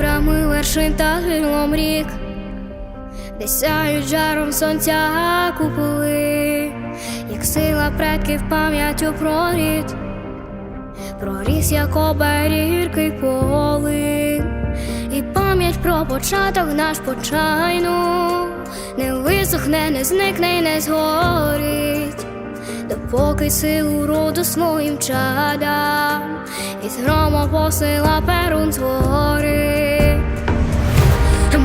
вершин та гирлом рік, де сяють жаром сонця куполи, як сила предків пам'яттю прорід, проріс, як оберірки полин, і пам'ять про початок наш почайну. Не висохне, не зникне й не згорить, допоки силу роду своїм чадам і грома посила перун згори.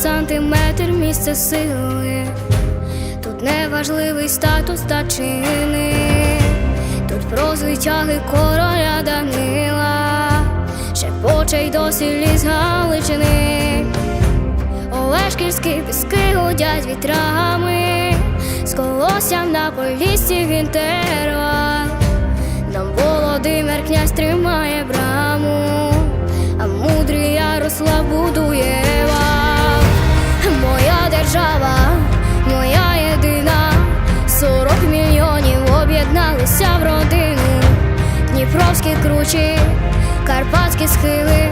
сантиметр місце сили, тут неважливий статус та чини, тут про звитяги короля Данила, шепоче й досі ліс Галичини. Олешківські піски гудять вітрами, з колоссям на полісі він терва. Нам Володимир князь тримає Дніпровські кручі, Карпатські схили,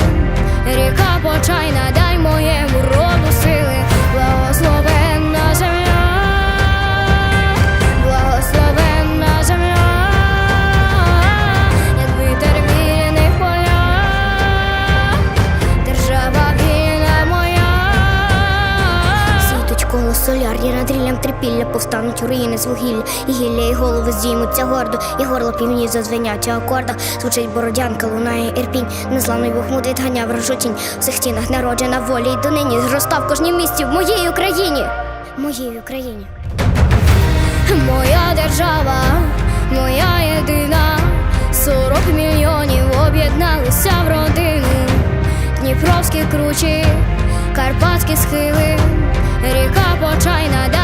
ріка почайна, Соляр'ї над ріллям трипілля, повстануть руїни з вугілля, і гілля, і голови здіймуться гордо, і горло півні зазвенять у акордах. Звучить бородянка, лунає ірпінь, незламний бухмут відганяв рожутінь. В цих стінах народжена волі, й донині зростав в кожній місті в моїй Україні, моїй Україні. Моя держава, моя єдина, сорок мільйонів об'єдналися в родину, Дніпровські кручі, Карпатські схили, ріка почайна,